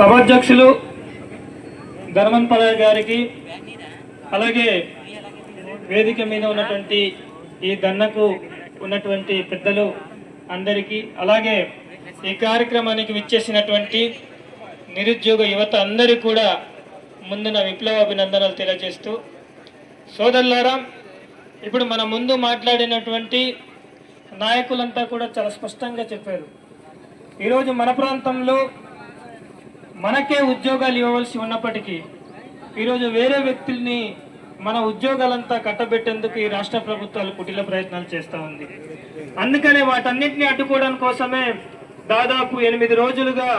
సభాధ్యక్షులు ధర్మన్పరాయ్ గారికి అలాగే వేదిక మీద ఉన్నటువంటి ఈ దన్నకు ఉన్నటువంటి పెద్దలు అందరికీ అలాగే ఈ కార్యక్రమానికి విచ్చేసినటువంటి నిరుద్యోగ యువత అందరి కూడా ముందున విప్లవ అభినందనలు తెలియజేస్తూ సోదరులారా ఇప్పుడు మన ముందు మాట్లాడినటువంటి నాయకులంతా కూడా చాలా స్పష్టంగా చెప్పారు. ఈరోజు మన ప్రాంతంలో మనకే ఉద్యోగాలు ఇవ్వవలసి ఉన్నప్పటికీ ఈరోజు వేరే వ్యక్తుల్ని మన ఉద్యోగాలంతా కట్టబెట్టేందుకు ఈ రాష్ట్ర ప్రభుత్వాలు కుటిల ప్రయత్నాలు చేస్తూ ఉంది. అందుకనే వాటన్నిటిని అడ్డుకోవడం కోసమే దాదాపు ఎనిమిది రోజులుగా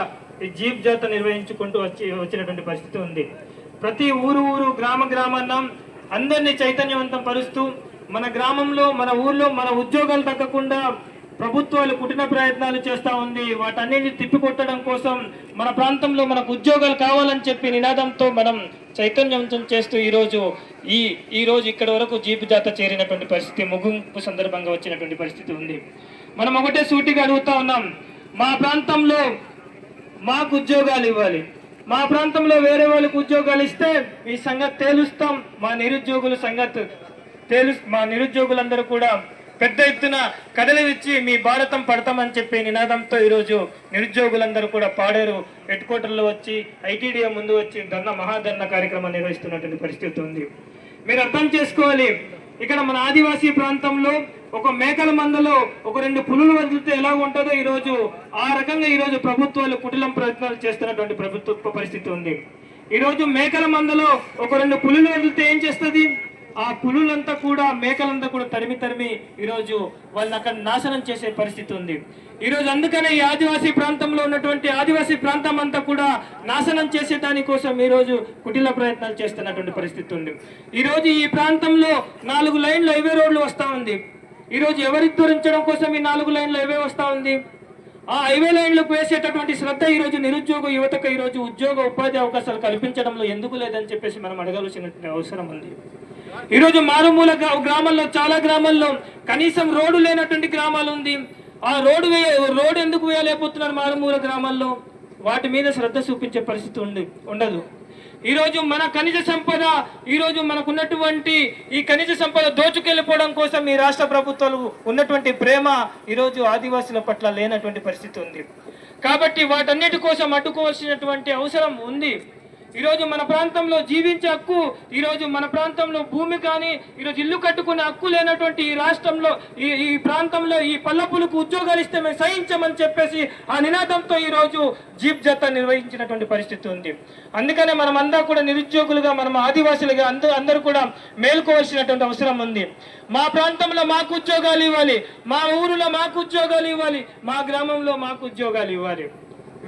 ఈ జీప్ జాత నిర్వహించుకుంటూ వచ్చి వచ్చినటువంటి పరిస్థితి ఉంది. ప్రతి ఊరు ఊరు గ్రామ గ్రామాన్న అందరినీ చైతన్యవంతం పరుస్తూ మన గ్రామంలో మన ఊర్లో మన ఉద్యోగాలు తగ్గకుండా ప్రభుత్వాలు కుటిన ప్రయత్నాలు చేస్తా ఉంది. వాటన్నిటిని తిప్పికొట్టడం కోసం మన ప్రాంతంలో మనకు ఉద్యోగాలు కావాలని చెప్పి నినాదంతో మనం చైతన్యవంతం చేస్తూ ఈరోజు ఈ ఈరోజు ఇక్కడ వరకు జీపు జాత చేరినటువంటి పరిస్థితి ముగింపు సందర్భంగా వచ్చినటువంటి పరిస్థితి ఉంది. మనం ఒకటే సూటిగా అడుగుతా ఉన్నాం. మా ప్రాంతంలో మాకు ఉద్యోగాలు ఇవ్వాలి. మా ప్రాంతంలో వేరే వాళ్ళకు ఉద్యోగాలు ఇస్తే ఈ సంగతి తేలుస్తాం. మా నిరుద్యోగుల సంగతి తేలు మా నిరుద్యోగులందరూ కూడా పెద్ద ఎత్తున కదలిచ్చి మీ భారతం పడతామని చెప్పి నినాదంతో ఈరోజు నిరుద్యోగులందరూ కూడా పాడేరు. హెడ్ క్వార్టర్లో వచ్చి ఐటీడీఏ ముందు వచ్చి ధర్న మహాధర్న కార్యక్రమం నిర్వహిస్తున్నటువంటి పరిస్థితి ఉంది. మీరు అర్థం చేసుకోవాలి. ఇక్కడ మన ఆదివాసీ ప్రాంతంలో ఒక మేకల మందలో ఒక రెండు పులులు వదిలితే ఎలా ఉంటుందో ఈరోజు ఆ రకంగా ఈరోజు ప్రభుత్వాలు కుటిలం ప్రయత్నాలు చేస్తున్నటువంటి ప్రభుత్వ పరిస్థితి ఉంది. ఈరోజు మేకల మందలో ఒక రెండు పులులు వదిలితే ఏం చేస్తుంది? ఆ పులులంతా కూడా మేకలంతా కూడా తరిమి తరిమి ఈరోజు వాళ్ళని అక్కడ నాశనం చేసే పరిస్థితి ఉంది. ఈరోజు అందుకనే ఈ ఆదివాసీ ప్రాంతంలో ఉన్నటువంటి ఆదివాసీ ప్రాంతం అంతా కూడా నాశనం చేసే దానికోసం ఈరోజు కుటిల ప్రయత్నాలు చేస్తున్నటువంటి పరిస్థితి ఉంది. ఈరోజు ఈ ప్రాంతంలో నాలుగు లైన్లు హైవే రోడ్లు వస్తూ ఉంది. ఈరోజు ఎవరి ధరించడం కోసం ఈ నాలుగు లైన్లు హైవే వస్తూ ఉంది? ఆ హైవే లైన్లకు వేసేటటువంటి శ్రద్ధ ఈరోజు నిరుద్యోగ యువతకు ఈరోజు ఉద్యోగ ఉపాధి అవకాశాలు కల్పించడంలో ఎందుకు లేదని చెప్పేసి మనం అడగాల్సినటువంటి అవసరం ఉంది. ఈరోజు మారుమూల గ్రా- గ్రామాల్లో చాలా గ్రామాల్లో కనీసం రోడ్డు లేనటువంటి గ్రామాలు ఉంది. ఆ రోడ్డు వేయ రోడ్డు ఎందుకు వేయలేకపోతున్నారు మారుమూల గ్రామాల్లో? వాటి మీద శ్రద్ధ చూపించే పరిస్థితి ఉంది ఉండదు. ఈరోజు మన ఖనిజ సంపద ఈరోజు మనకున్నటువంటి ఈ ఖనిజ సంపద దోచుకెళ్ళిపోవడం కోసం ఈ రాష్ట్ర ప్రభుత్వాలు ఉన్నటువంటి ప్రేమ ఈరోజు ఆదివాసుల పట్ల లేనటువంటి పరిస్థితి ఉంది. కాబట్టి వాటన్నిటి కోసం అడ్డుకోవాల్సినటువంటి అవసరం ఉంది. ఈరోజు మన ప్రాంతంలో జీవించే హక్కు ఈరోజు మన ప్రాంతంలో భూమి కానీ ఈరోజు ఇల్లు కట్టుకునే హక్కు లేనటువంటి ఈ రాష్ట్రంలో ఈ ఈ ప్రాంతంలో ఈ పల్లపులకు ఉద్యోగాలు ఇస్తే మేము సహించమని చెప్పేసి ఆ నినాదంతో ఈరోజు జీప్ జత నిర్వహించినటువంటి పరిస్థితి ఉంది. అందుకనే మనం అందరూ కూడా నిరుద్యోగులుగా మనం ఆదివాసులుగా అందరూ అందరూ కూడా మేల్కోవాల్సినటువంటి అవసరం ఉంది. మా ప్రాంతంలో మాకు ఉద్యోగాలు ఇవ్వాలి మా ఊరిలో మాకు ఉద్యోగాలు ఇవ్వాలి మా గ్రామంలో మాకు ఉద్యోగాలు ఇవ్వాలి.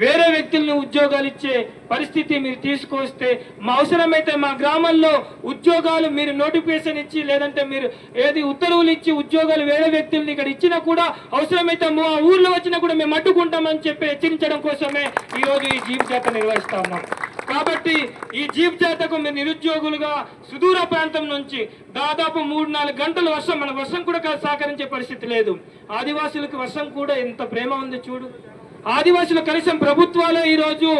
వేరే వ్యక్తులను ఉద్యోగాలు ఇచ్చే పరిస్థితి మీరు తీసుకొస్తే మా అవసరమైతే మా గ్రామంలో ఉద్యోగాలు మీరు నోటిఫికేషన్ ఇచ్చి లేదంటే మీరు ఏది ఉత్తర్వులు ఇచ్చి ఉద్యోగాలు వేరే వ్యక్తుల్ని ఇక్కడ ఇచ్చినా కూడా అవసరమైతే మా ఊర్లో వచ్చినా కూడా మేము అడ్డుకుంటామని చెప్పి హెచ్చరించడం కోసమే ఈ ఈ జీప్ జాత నిర్వహిస్తా ఉన్నాం. కాబట్టి ఈ జీప్ జాతకు మీరు నిరుద్యోగులుగా సుదూర ప్రాంతం నుంచి దాదాపు మూడు నాలుగు గంటల వర్షం మన వర్షం కూడా సహకరించే పరిస్థితి లేదు. ఆదివాసులకు వర్షం కూడా ఎంత ప్రేమ ఉంది చూడు. ఆదివాసులు కనీసం ప్రభుత్వాలే ఈరోజు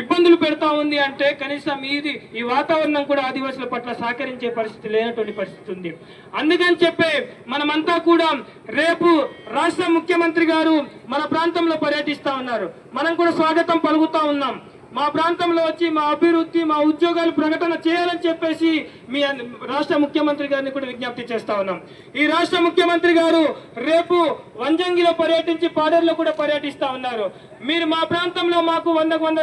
ఇబ్బందులు పెడతా ఉంది అంటే కనీసం ఇది ఈ వాతావరణం కూడా ఆదివాసుల పట్ల సహకరించే పరిస్థితి లేనటువంటి పరిస్థితి ఉంది. అందుకని చెప్పే మనమంతా కూడా రేపు రాష్ట్ర ముఖ్యమంత్రి గారు మన ప్రాంతంలో పర్యటిస్తా ఉన్నారు. మనం కూడా స్వాగతం పలుకుతా ఉన్నాం. మా ప్రాంతంలో వచ్చి మా అభివృద్ధి మా ఉద్యోగాలు ప్రకటన చేయాలని చెప్పేసి మీ రాష్ట్ర ముఖ్యమంత్రి గారిని కూడా విజ్ఞప్తి చేస్తా ఉన్నాం. ఈ రాష్ట్ర ముఖ్యమంత్రి గారు రేపు పంజంగిలో పర్యటించి పాడేరులో కూడా పర్యటిస్తా ఉన్నారు. మీరు మా ప్రాంతంలో మాకు వందకు వంద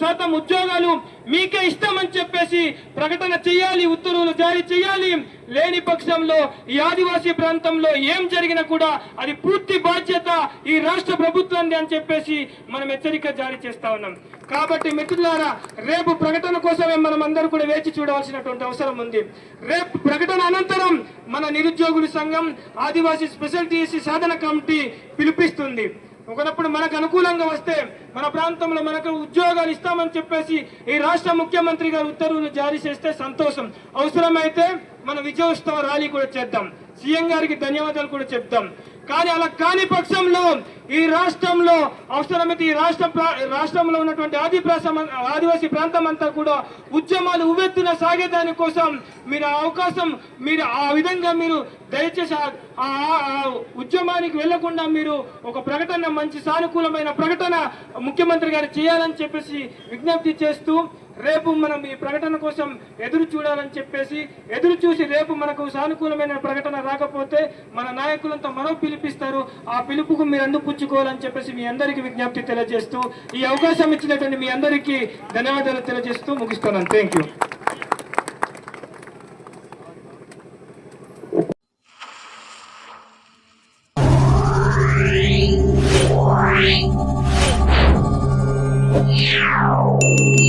శాతం ఉద్యోగాలు మీకే ఇస్తామని చెప్పేసి ప్రకటన చేయాలి ఉత్తర్వులు జారీ చేయాలి. లేని పక్షంలో ఈ ఆదివాసీ ప్రాంతంలో ఏం జరిగినా కూడా అది పూర్తి బాధ్యత ఈ రాష్ట్ర ప్రభుత్వాన్ని అని చెప్పేసి మనం హెచ్చరిక జారీ చేస్తా ఉన్నాం. కాబట్టి మిత్రులారా రేపు ప్రకటన కోసమే మనం అందరూ కూడా వేచి చూడవలసినటువంటి అవసరం ఉంది. రేపు ప్రకటన అనంతరం మన నిరుద్యోగుల సంఘం ఆదివాసీ స్పెషల్ టీసీ సాధన కమిటీ పిలిపిస్తుంది. ఒకనప్పుడు మనకు అనుకూలంగా వస్తే మన ప్రాంతంలో మనకు ఉద్యోగాలు ఇస్తామని చెప్పేసి ఈ రాష్ట్ర ముఖ్యమంత్రి గారు ఉత్తర్వులు జారీ చేస్తే సంతోషం. అవసరమైతే మన విజయోత్సవ ర్యాలీ కూడా చేద్దాం. సీఎం గారికి ధన్యవాదాలు కూడా చెప్తాం. కానీ అలా కాని పక్షంలో ఈ రాష్ట్రంలో అవసరమైతే ఈ రాష్ట్ర ప్రా- రాష్ట్రంలో ఉన్నటువంటి ఆది ఆదివాసీ ప్రాంతం అంతా కూడా ఉద్యమాలు ఉవ్వెత్తున సాగేదాని కోసం మీరు ఆ అవకాశం మీరు ఆ విధంగా మీరు దయచేసి ఆ- ఆ ఉద్యమానికి వెళ్ళకుండా మీరు ఒక ప్రకటన మంచి సానుకూలమైన ప్రకటన ముఖ్యమంత్రి గారు చేయాలని చెప్పేసి విజ్ఞప్తి చేస్తూ రేపు మనం ఈ ప్రకటన కోసం ఎదురు చూడాలని చెప్పేసి ఎదురు చూసి రేపు మనకు సానుకూలమైన ప్రకటన రాకపోతే మన నాయకులంతా మరో పిలిపిస్తారు. ఆ పిలుపుకు మీరు అందిపుచ్చుకోవాలని చెప్పేసి మీ అందరికీ విజ్ఞప్తి తెలియజేస్తూ ఈ అవకాశం ఇచ్చినటువంటి మీ అందరికీ ధన్యవాదాలు తెలియజేస్తూ ముగిస్తున్నాను. Thank you Yeah.